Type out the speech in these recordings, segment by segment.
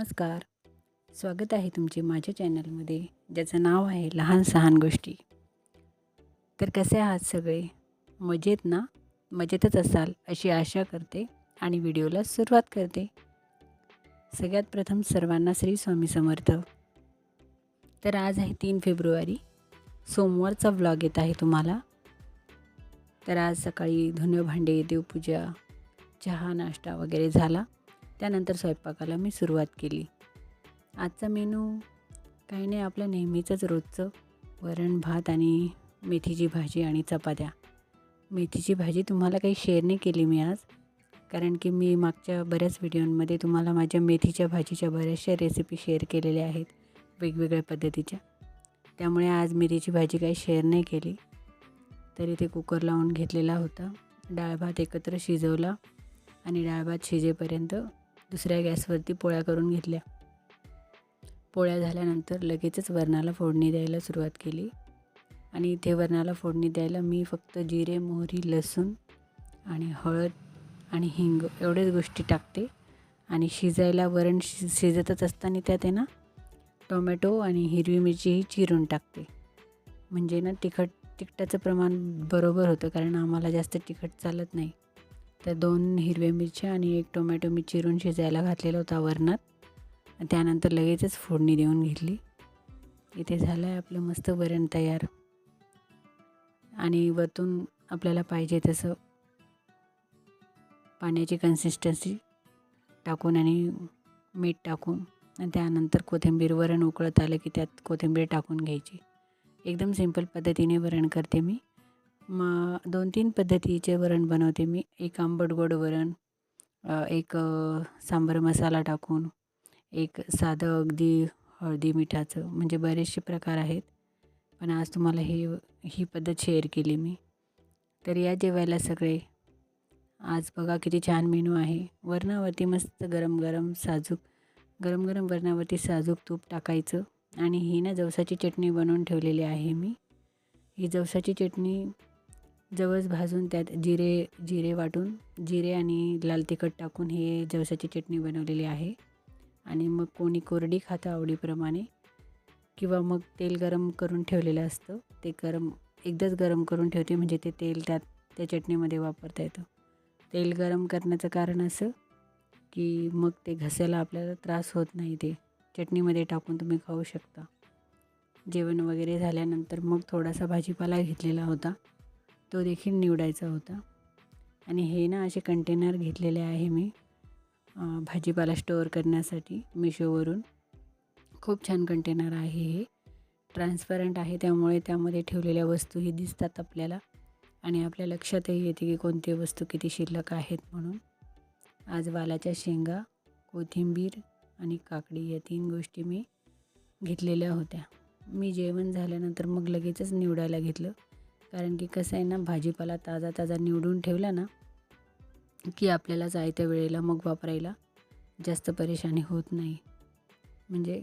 नमस्कार. स्वागत आहे तुमचे माझ्या चॅनलमध्ये ज्याचं नाव आहे लहान सहान गोष्टी. तर कसे आहात सगळे? मजेत ना? मजेतच असाल अशी आशा करते आणि व्हिडिओला सुरुवात करते. सगळ्यात प्रथम सर्वांना श्री स्वामी समर्थ. तर आज आहे तीन फेब्रुवारी. सोमवारचा व्लॉग येत आहे तुम्हाला. तर आज सकाळी धुणं भांडे देवपूजा चहा नाश्ता वगैरे झाला. त्यानंतर स्वयंपाकाला मी सुरुवात केली. आजचा मेनू काही नाही आपलं नेहमीचंच रोजचं. वरण भात आणि मेथीची भाजी आणि चपात्या. मेथीची भाजी तुम्हाला काही शेअर नाही केली मी आज कारण की मी मागच्या बऱ्याच व्हिडिओंमध्ये तुम्हाला माझ्या मेथीच्या भाजीच्या बऱ्याचशा रेसिपी शेअर केलेल्या आहेत वेगवेगळ्या पद्धतीच्या. त्यामुळे आज मेथीची भाजी काही शेअर नाही केली. तरी ते कुकर लावून घेतलेला होता. डाळ भात एकत्र शिजवला आणि डाळ भात शिजेपर्यंत दुसऱ्या गॅसवरती पोळ्या करून घेतल्या. पोळ्या झाल्यानंतर लगेचच वरणाला फोडणी द्यायला सुरुवात केली. आणि इथे वरणाला फोडणी द्यायला मी फक्त जिरे मोहरी लसूण आणि हळद आणि हिंग एवढ्याच गोष्टी टाकते. आणि शिजायला वरण शि शिजतच असताना त्यात आहे ना टोमॅटो आणि हिरवी मिरचीही चिरून टाकते. म्हणजे ना तिखट तिखटाचं प्रमाण बरोबर होतं कारण आम्हाला जास्त तिखट चालत नाही. तर दोन हिरव्या मिरच्या आणि एक टोमॅटो मी चिरून शिजायला घातलेला होता वरणात. त्यानंतर लगेचच फोडणी देऊन घेतली. इथे झालं आहे आपलं मस्त वरण तयार. आणि वरतून आपल्याला पाहिजे तसं पाण्याची कन्सिस्टन्सी टाकून आणि मीठ टाकून आणि त्यानंतर कोथिंबीर वरण उकळत आलं की त्यात कोथिंबीर टाकून घ्यायची. एकदम सिंपल पद्धतीने वरण करते मी. मग दोन तीन पद्धतीचे वरण बनवते मी. एक आंबट गोड वरण एक सांबर मसाला टाकून एक साधं अगदी हळदी मिठाचं म्हणजे बरेचसे प्रकार आहेत. पण आज तुम्हाला हे ही पद्धत शेअर केली मी. तर या जेवायला सगळे. आज बघा किती छान मेनू आहे. वरणावरती मस्त गरम गरम साजूक गरम गरम वरणावरती साजूक तूप टाकायचं. आणि ही ना जवसाची चटणी बनवून ठेवलेली आहे मी. ही जवसाची चटणी जवस भाजून त्यात जिरे जिरे वाटून जिरे आणि लाल तिखट टाकून हे जवसाची चटणी बनवलेली आहे. आणि मग कोणी कोरडी खातं आवडीप्रमाणे किंवा मग तेल गरम करून ठेवलेलं असतं. ते गरम एकदाच गरम करून ठेवते म्हणजे ते तेल त्यात त्या चटणीमध्ये वापरता येतं. तेल गरम करण्याचं कारण असं की मग ते घसायला आपल्याला त्रास होत नाही ते. चटणीमध्ये टाकून तुम्ही खाऊ शकता. जेवण वगैरे झाल्यानंतर मग थोडासा भाजीपाला घेतलेला होता. तो देखील निवडायचा होता. आणि हे ना असे कंटेनर घेतलेले आहे मी भाजीपाला स्टोअर करण्यासाठी मिशोवरून. खूप छान कंटेनर आहे हे. ट्रान्सपरंट आहे त्यामुळे त्यामध्ये ठेवलेल्या वस्तूही दिसतात आपल्याला. आणि आपल्या लक्षातही येते की कोणती वस्तू किती शिल्लक आहेत म्हणून. आज वालाच्या शेंगा कोथिंबीर आणि काकडी या तीन गोष्टी मी घेतलेल्या होत्या. मी जेवण झाल्यानंतर मग लगेचच निवडायला घेतलं. कारण की कसं आहे ना भाजीपाला ताजा ताजा निवडून ठेवला ना की आपल्याला जायत्या वेळेला मग वापरायला जास्त परेशानी होत नाही. म्हणजे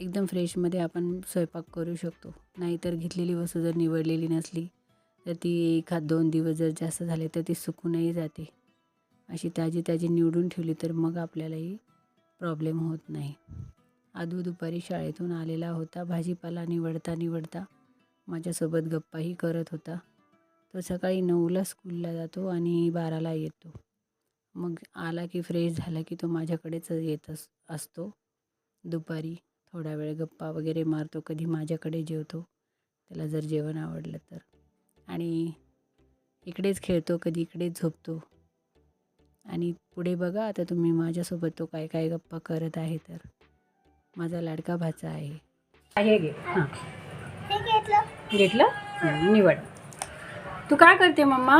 एकदम फ्रेशमध्ये आपण स्वयंपाक करू शकतो. नाहीतर घेतलेली वस्तू जर निवडलेली नसली तर ती एखाद दोन दिवस जर जास्त झाले तर ती सुकूनही जाते. अशी ताजी ताजी निवडून ठेवली तर मग आपल्यालाही प्रॉब्लेम होत नाही. आदू दुपारी शाळेतून आलेला होता भाजीपाला निवडता निवडता माझ्यासोबत गप्पाही करत होता. तो सकाळी नऊला स्कूलला जातो आणि बाराला येतो. मग आला की फ्रेश झाला की तो माझ्याकडेच येत अस असतो. दुपारी थोडा वेळ गप्पा वगैरे मारतो कधी माझ्याकडे जेवतो. त्याला जर जेवण आवडलं तर. आणि इकडेच खेळतो कधी इकडेच झोपतो. आणि पुढे बघा आता तुम्ही माझ्यासोबत तो काय काय गप्पा करत आहे तर. माझा लाडका भाचा आहे. आहे हां. घेतलं? निवड. तू काय करते मम्मा?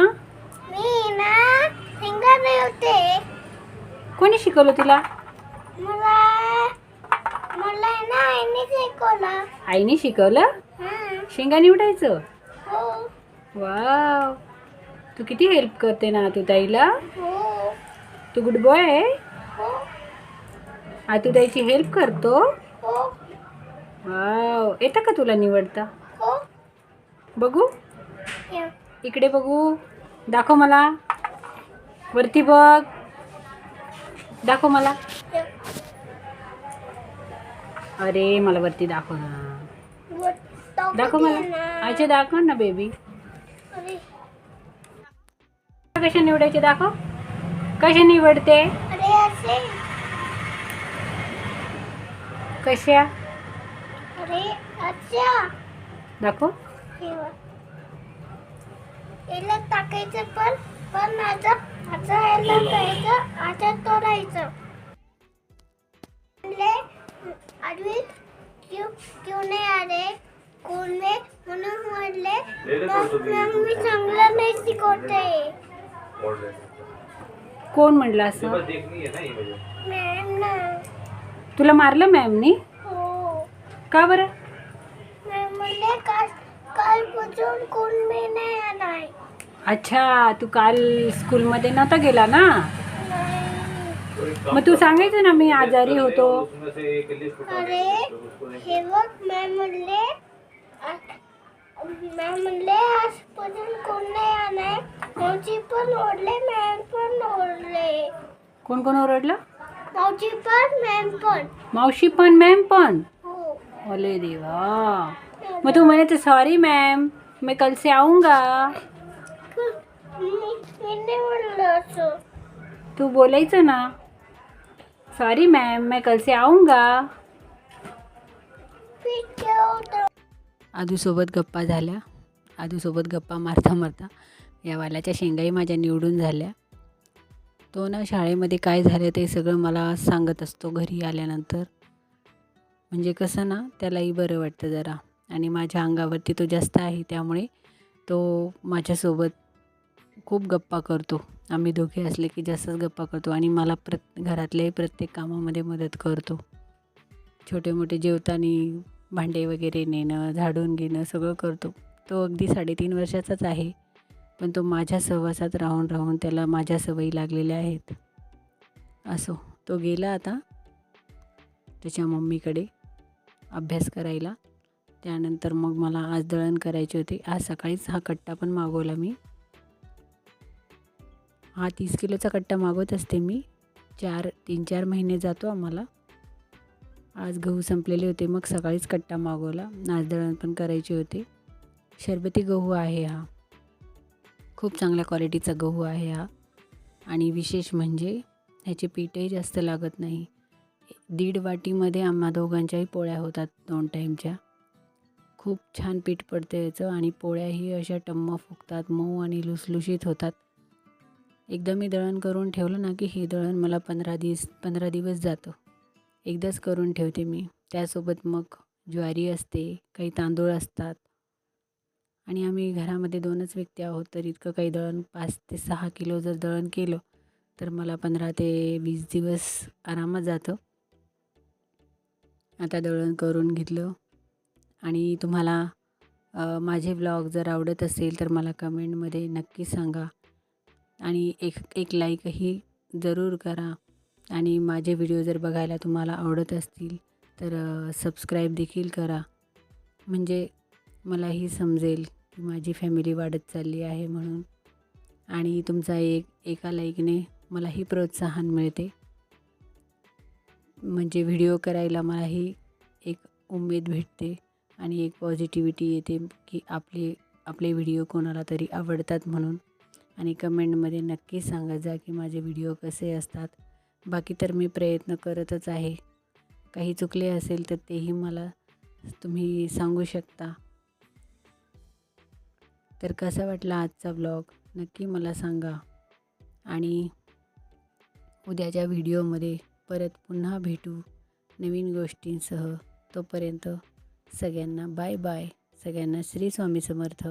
मी ना फिंगर होते. कोणी शिकवलं तुला? मला मला ना आईने शिकवलं. आईने शिकवलं? हं, शेंगा निवडायचं? हो. वाव. तू किती हेल्प करते ना तू ताईला? हो. तू गुड बॉय आहे? हो. तू ताईची हेल्प करतो? हो. वाव. येतं का तुला निवडता? बघू? इकडे बघू. दाखव मला. वरती बघ. दाखव मला. अरे मला वरती दाखव ना. दाखव मला. अच्छा दाखव ना बेबी कशा निवडायचे दाखव. कसे निवडते? कशा? अरे अच्छा दाखव. याला टाकायचं पण पण आता आता याला टाकायचं आता तोडायचं. म्हणले आडवी क्यों क्यों नाही आले कोण ने म्हणून म्हणले मग मी चांगलं नाही शिकवते. कोण म्हणलं असं? मॅम ना. तुला मारलं मॅमनी? हो. का बरं? मॅम म्हणले काल कालपासून कोण मी नाही आलाय. अच्छा तू काल स्कूलमध्ये नव्हता गेला ना? मग तू सांगायचं ना मी आजारी होतो. अरे हे बघ मॅम म्हणले मॅम म्हणले आजपासून कोण नाही आलाय. मावशी पण ओढले मॅम पण ओढले कोण कोण ओरडलं? मावशी पण मॅम पण. मावशी पण मॅम पण? हो. ओले देवा. मग तू म्हणायचं सॉरी मॅम मैं कल से आऊंगा। असं तू बोलायचं ना। सॉरी मॅम मैं कल से आऊंगा। आदूसोबत गप्पा झाल्या. आदूसोबत गप्पा मारता मारता या वालाच्या शेंगाई माझ्या निवडून झाल्या. तो ना शाळेमध्ये काय झालं ते सगळं मला सांगत असतो घरी आल्यानंतर. म्हणजे कसं ना त्यालाही बरं वाटतं जरा. आणि माझ्या अंगावरती तो जास्त आहे त्यामुळे तो माझ्यासोबत खूप गप्पा करतो. आम्ही दोघे असले की जास्तच गप्पा करतो आणि मला प्रत घरातल्याही प्रत्येक कामामध्ये मदत करतो. छोटे मोठे जेवताना भांडे वगैरे नेणं झाडून घेणं सगळं करतो. तो अगदी साडेतीन वर्षाचाच आहे पण तो माझ्या सहवासात राहून राहून त्याला माझ्या सवयी लागलेल्या आहेत. असो तो गेला आता त्याच्या मम्मीकडे अभ्यास करायला. त्यानंतर मग मला आज दळण करायचे होते. आज सकाळीच हा कट्टा पण मागवला मी. हा तीस किलोचा कट्टा मागवत असते मी. चार तीन चार महिने जातो आम्हाला. आज गहू संपलेले होते. मग सकाळीच कट्टा मागवला. आज दळण पण करायचे होते. शरबती गहू आहे हा. खूप चांगल्या क्वालिटीचा गहू आहे हा. आणि विशेष म्हणजे ह्याचे पीठही जास्त लागत नाही. दीड वाटीमध्ये आम्हा दोघांच्याही पोळ्या होतात दोन टाईमच्या. खूप छान पीठ पडते याचं आणि पोळ्याही अशा टम्म फुगतात मऊ आणि लुसलुशीत होतात. एकदा मी दळण करून ठेवलं ना की हे दळण मला पंधरा दिवस पंधरा दिवस जातं. एकदाच करून ठेवते मी. त्यासोबत मग ज्वारी असते काही तांदूळ असतात. आणि आम्ही घरामध्ये दोनच व्यक्ती आहोत तर इतकं काही दळण पाच ते सहा किलो जर दळण केलं तर मला पंधरा ते वीस दिवस आरामात जातं. आता दळण करून घेतलं. आणि तुम्हाला माझे व्लॉग जर आवडत असेल तर मला कमेंटमध्ये नक्की सांगा. आणि एक एक लाईकही जरूर करा. आणि माझे व्हिडिओ जर बघायला तुम्हाला आवडत असतील तर सबस्क्राईब देखील करा. म्हणजे मलाही समजेल की माझी फॅमिली वाढत चालली आहे म्हणून. आणि तुमचा एक एका लाईकने मलाही प्रोत्साहन मिळते. म्हणजे व्हिडिओ करायला मलाही एक उमेद भेटते. आणि एक पॉझिटिव्हिटी येते की आपले आपले व्हिडिओ कोणाला तरी आवडतात म्हणून. आणि कमेंटमध्ये नक्की सांगत जा की माझे व्हिडिओ कसे असतात. बाकी तर मी प्रयत्न करतच आहे. काही चुकले असेल तर तेही मला तुम्ही सांगू शकता. तर कसा वाटला आजचा ब्लॉग नक्की मला सांगा. आणि उद्याच्या व्हिडिओमध्ये परत पुन्हा भेटू नवीन गोष्टींसह. तोपर्यंत सगळ्यांना बाय बाय. सगळ्यांना श्री स्वामी समर्थ.